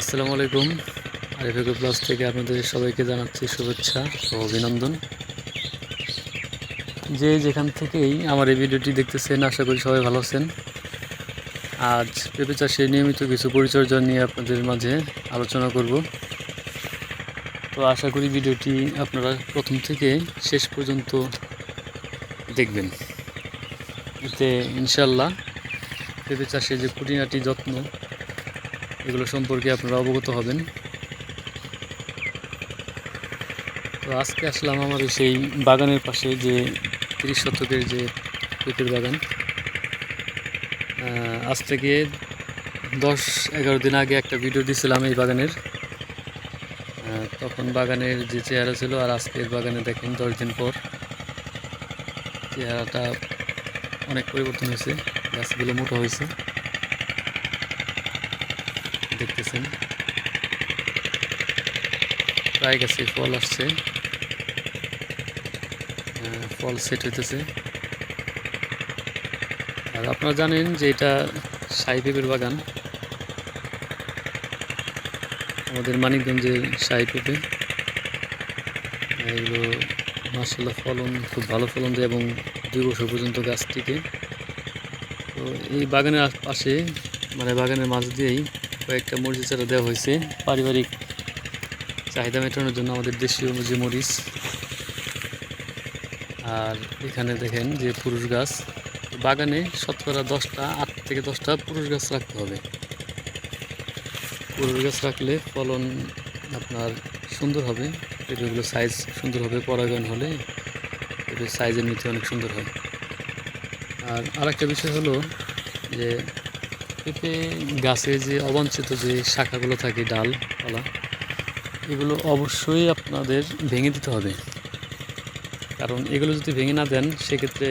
আসসালামু আলাইকুম। আরিফেকু প্লাস থেকে আপনাদের সবাইকে জানাচ্ছি শুভেচ্ছা ও অভিনন্দন। যে যেখান থেকেই আমার এই ভিডিওটি দেখতেছেন, আশা করি সবাই ভালো আছেন। আজ পেঁপে চাষে নিয়মিত কিছু পরিচর্যা নিয়ে আপনাদের মাঝে আলোচনা করব। তো আশা করি ভিডিওটি আপনারা প্রথম থেকে শেষ পর্যন্ত দেখবেন। এতে ইনশাল্লাহ পেঁপে চাষে যে খুঁটিনাটি যত্ন এগুলো সম্পর্কে আপনারা অবগত হবেন। তো আজকে আসলাম আমার সেই বাগানের পাশে যে তিরিশ শতকের যে পেঁপের বাগান। আজ থেকে দশ এগারো দিন আগে একটা ভিডিও দিয়েছিলাম এই বাগানের। তখন বাগানের যে চেহারা ছিল আর আজকের বাগানে দেখেন দশ দিন পর চেহারাটা অনেক পরিবর্তন হয়েছে, গাছগুলো মোটা হয়েছে। দেখতেছেন। প্রায় গাছে ফল আসছে। আহ, ফল সেট হইতেছে। আর আপনারা জানেন যে এটা পেঁপের বাগান। আমাদের মানিকগঞ্জের শাহি পেঁপে। এগুলো মার্শাল্লাহ ফলন খুব ভালো ফলন দেয় এবং দুই বছর পর্যন্ত গাছটিকে তো এই বাগানের পাশে মানে বাগানের মাঝ দিয়েই কয়েকটা মরিচ চারা দেওয়া হয়েছে। পারিবারিক চাহিদা মেটানোর জন্য আমাদের দেশীয় যে মরিচ, আর এখানে দেখেন যে পুরুষ গাছ। বাগানে শতকরা দশটা, আট থেকে দশটা পুরুষ গাছ রাখতে হবে। পুরুষ গাছ রাখলে ফলন আপনার সুন্দর হবে। পেঁপেগুলো সাইজ সুন্দর হবে, পরাগায়ন হলে পেঁপের সাইজের এমনিতে অনেক সুন্দর হয়। আর আরেকটা বিষয় হলো যে পেঁপে গাছে যে অবাঞ্ছিত যে শাখাগুলো থাকে, ডাল পালা এগুলো অবশ্যই আপনাদের ভেঙে দিতে হবে। কারণ এগুলো যদি ভেঙে না দেন, সেক্ষেত্রে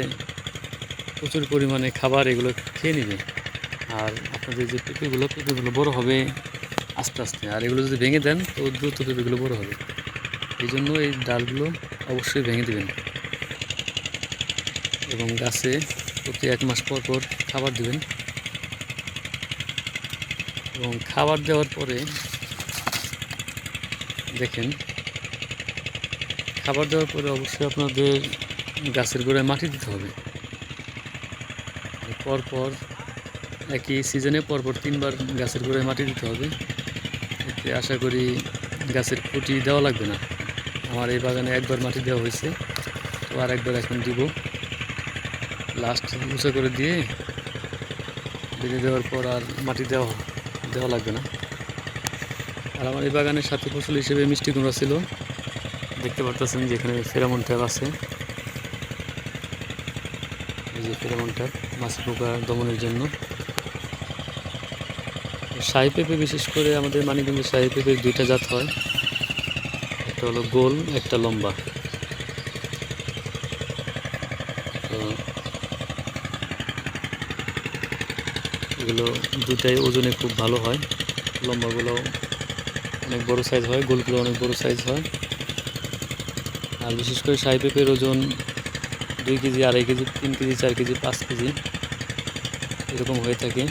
প্রচুর পরিমাণে খাবার এগুলো খেয়ে নেবে। আর আপনাদের যে পেঁপেগুলো পেঁপেগুলো বড় হবে আস্তে আস্তে। আর এগুলো যদি ভেঙে দেন, তো দ্রুত পেঁপেগুলো বড় হবে। এই জন্য এই ডালগুলো অবশ্যই ভেঙে দেবেন। এবং গাছে প্রতি এক মাস পর পর খাবার দেবেন। এবং খাবার দেওয়ার পরে দেখেন, খাবার দেওয়ার পরে অবশ্যই আপনাদের গাছের গোড়ায় মাটি দিতে হবে। পরপর একই সিজনে পরপর তিনবার গাছের গোড়ায় মাটি দিতে হবে। এতে আশা করি গাছের খুঁটি দেওয়া লাগবে না। আমার এই বাগানে একবার মাটি দেওয়া হয়েছে, তো আর একবার এখন দিব। লাস্ট উঁচু করে দিয়ে বেঁধে দেওয়ার পর আর মাটি দেওয়া দেওয়া লাগবে না। আর আমার এই বাগানের সাথে ফসল হিসেবে মিষ্টি কুমড়া ছিল। দেখতে পারতেছেন যে এখানে ফেরামন ট্যাপ আছে। এই যে ফেরামন ট্যাপ, মাছি পোকা দমনের জন্য। শাহি পেঁপে বিশেষ করে আমাদের মানিকগঞ্জের শাহি পেঁপের দুইটা জাত হয়। একটা হলো গোল, একটা লম্বা। তো এগুলো দুটাই ওজনে খুব ভালো হয়। লম্বাগুলো অনেক বড় সাইজ হয়, গোলগুলো অনেক বড় সাইজ হয়। আর বিশেষ করে শাহি পেঁপের ওজন দুই কেজি, আড়াই কেজি, তিন কেজি, চার কেজি, পাঁচ কেজি এরকম হয়ে থাকে।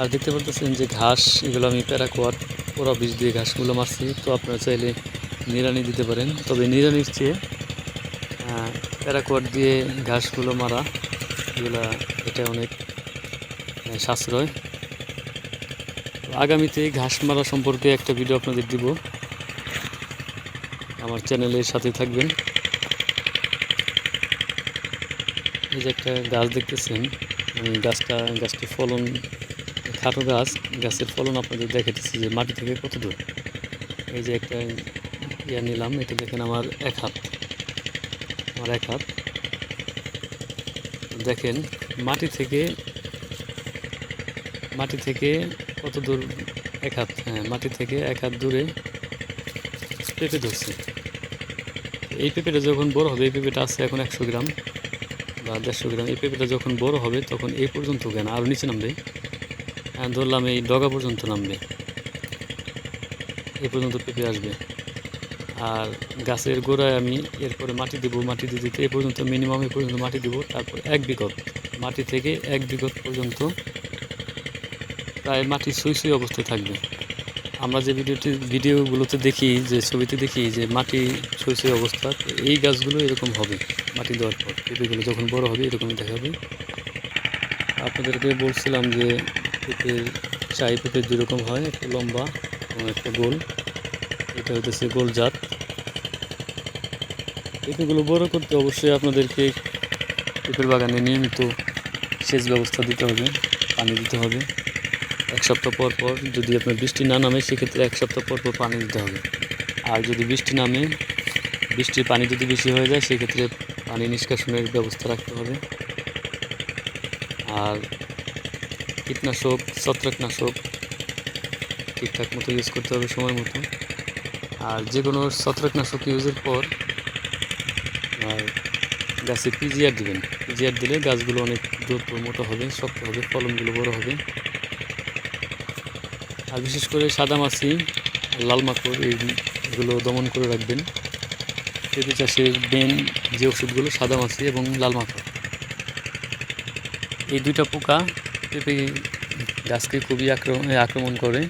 আর দেখতে পারতেছেন যে ঘাস, এগুলো আমি প্যারাকোয়ার পোড়া বীজ দিয়ে ঘাসগুলো মারছি। তো আপনারা চাইলে নিড়ানি দিতে পারেন। তবে নিড়ানির চেয়ে প্যারাকোয়ার দিয়ে ঘাসগুলো মারা এগুলা, এটা অনেক সাশ্রয়। আগামীতে ঘাস মারা সম্পর্কে একটা ভিডিও আপনাদের দিব। আমার চ্যানেলের সাথে থাকবেন। এই যে একটা গাছ দেখতেছেন গাছটা, গাছটি ফলন, খাটো গাছ, গাছের ফলন আপনাদের দেখাতেছি যে মাটি থেকে কত দূর। এই যে একটা ইয়া নিলাম, এটা দেখেন আমার এক হাত। আমার এক হাত। দেখেন, মাটি থেকে মাটি থেকে কত দূর? এক হাত হ্যাঁ মাটি থেকে এক হাত দূরে পেঁপে ধরছে। এই পেঁপেটা যখন বড় হবে, এই পেঁপেটা আছে এখন একশো গ্রাম বা দেড়শো গ্রাম। এই পেঁপেটা যখন বড় হবে, তখন এই পর্যন্ত কেন আরও নিচে নামবে। হ্যাঁ ধরলাম এই ডগা পর্যন্ত নামবে। এই পর্যন্ত পেঁপে আসবে। আর গাছের গোড়ায় আমি এরপরে মাটি দেবো, মাটি দিতে দিতে এ পর্যন্ত মিনিমাম এ পর্যন্ত মাটি দেবো, তারপর এক বিঘত। মাটি থেকে এক বিঘত পর্যন্ত প্রায় মাটি সুই সুই অবস্থায় থাকবে। আমরা যে ভিডিওটি, ভিডিওগুলোতে দেখি, যে ছবিতে দেখি যে মাটি সুই সুই অবস্থা এই গাছগুলো এরকম হবে মাটি দেওয়ার পর। পেঁপেগুলো যখন বড় হবে, এরকমই দেখাবে। আপনাদেরকে বলছিলাম যে পেঁপের চাই পেঁপে দুরকম হয়, একটা লম্বা এবং একটা গোল। এটা হইতেছে গোল জাত পেঁপেগুলো বড় করতে অবশ্যই আপনাদেরকে পেঁপের বাগানে নিয়মিত সেচ ব্যবস্থা দিতে হবে, পানি দিতে হবে। এক সপ্তাহ পর পর যদি আপনার বৃষ্টি না নামে, সেক্ষেত্রে এক সপ্তাহ পর পর পানি দিতে হবে। আর যদি বৃষ্টি নামে, বৃষ্টির পানি যদি বেশি হয়ে যায়, সেক্ষেত্রে পানি নিষ্কাশনের ব্যবস্থা রাখতে হবে। আর কীটনাশক, ছত্রাকনাশক ঠিকঠাক মতো ইউজ করতে হবে সময় মতো। আর যে কোনো ছত্রাকনাশক ইউজের পর গাছে পিজিআর দিবেন। পিজিআর দিলে গাছগুলো অনেক দ্রুত মোটা হবে, শক্ত হবে, ফলনগুলো বড় হবে। আর বিশেষ করে সাদা মাছি লাল মাকড়, এইগুলো দমন করে রাখবেন। পেঁপে চাষের মেন যে ওষুধগুলো, সাদা মাছি এবং লাল মাকড়। এই দুইটা পোকা পেঁপে গাছকে খুবই আক্রমণ আক্রমণ করে।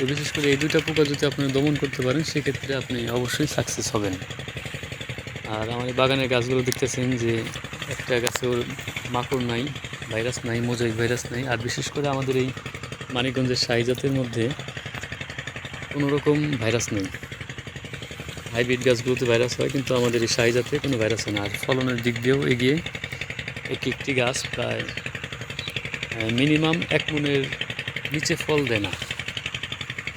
তো বিশেষ করে এই দুইটা পোকা যদি আপনি দমন করতে পারেন, সেক্ষেত্রে আপনি অবশ্যই সাকসেস হবেন। আর এই বাগানের গাছগুলো দেখতেছেন যে একটা গাছে ওর মাকড় নাই ভাইরাস নাই মোজাইক ভাইরাস নাই। আর বিশেষ করে আমাদের এই মানিকগঞ্জের সাই জাতের মধ্যে কোনো রকম ভাইরাস নেই। হাইব্রিড গাছগুলোতে ভাইরাস হয়, কিন্তু আমাদের এই সাই জাতে কোনো ভাইরাস হয় না। আর ফলনের দিক দিয়েও এগিয়ে একটি একটি গাছ, প্রায় মিনিমাম এক মনের নিচে ফল দেয় না।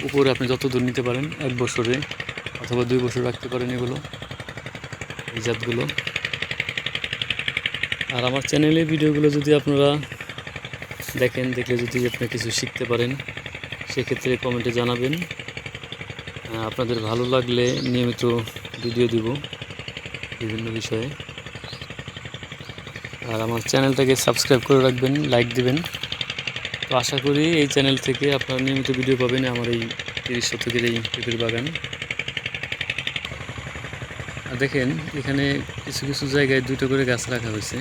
উপরে আপনি যত দূর নিতে পারেন, এক বছরে অথবা দুই বছর রাখতে পারেন এগুলো, এই জাতগুলো। আর আমার চ্যানেলে ভিডিওগুলো যদি আপনারা দেখেন, দেখলে যদি আপনি কিছু শিখতে পারেন, সেক্ষেত্রে কমেন্টে জানাবেন। আপনাদের ভালো লাগলে নিয়মিত ভিডিও দিব বিভিন্ন বিষয়ে। আর আমার চ্যানেলটাকে সাবস্ক্রাইব করে রাখবেন লাইক দিবেন। তো আশা করি এই চ্যানেল থেকে আপনারা নিয়মিত ভিডিও পাবেন আমার এই তিরিশ শতকের এই পেঁপের বাগান। আর দেখেন, এখানে কিছু কিছু জায়গায় দুটো করে গাছ রাখা হয়েছে।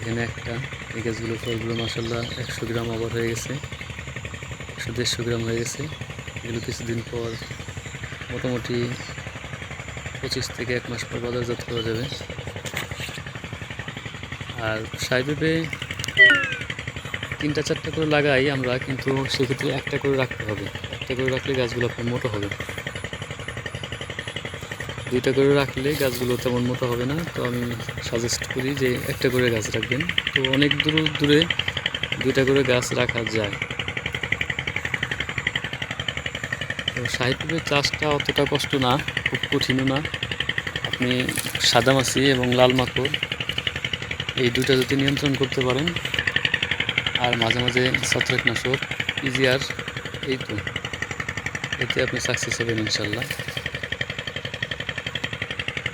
এখানে একটা, এই গাছগুলো ফলগুলো মাসাল্লাহ একশো গ্রাম আবার হয়ে গেছে, একশো দেড়শো গ্রাম হয়ে গেছে। এগুলো কিছুদিন পর মোটামুটি পঁচিশ থেকে এক মাস পর বাজারজাত করা যাবে। আর সাই পেঁপে তিনটা, চারটা করে লাগাই আমরা, কিন্তু সেক্ষেত্রে একটা করে রাখতে হবে। একটা করে রাখলে গাছগুলো আপনার মোটা হবে। দুইটা করে রাখলে গাছগুলো তেমন মোটা হবে না, তো আমি সাজেস্ট করি যে একটা করে গাছ রাখবেন। তো অনেক দূর, দূরে দুইটা করে গাছ রাখা যায়। তো সাহিত্যের চাষটা অতটা কষ্ট না, খুব কঠিনও না। আপনি সাদামাছি এবং লাল মাকড়, এই দুটো যদি নিয়ন্ত্রণ করতে পারেন আর মাঝে মাঝে ছত্রাকনাশক ইজিআর এই তো। এতে আপনি সাকসেস হবেন ইনশাল্লাহ।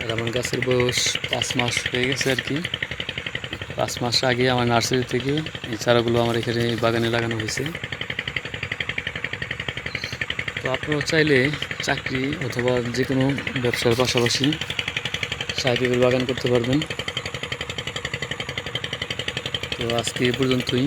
আর আমার গাছের বয়স পাঁচ মাস হয়ে গেছে আর কি। পাঁচ মাস আগে আমার নার্সারি থেকে এই চারাগুলো আমার এখানে বাগানে লাগানো হয়েছে। তো আপনারা চাইলে চাকরি অথবা যে কোনো ব্যবসার পাশাপাশি সাহেবের বাগান করতে পারবেন। তো আজকে এ পর্যন্তই।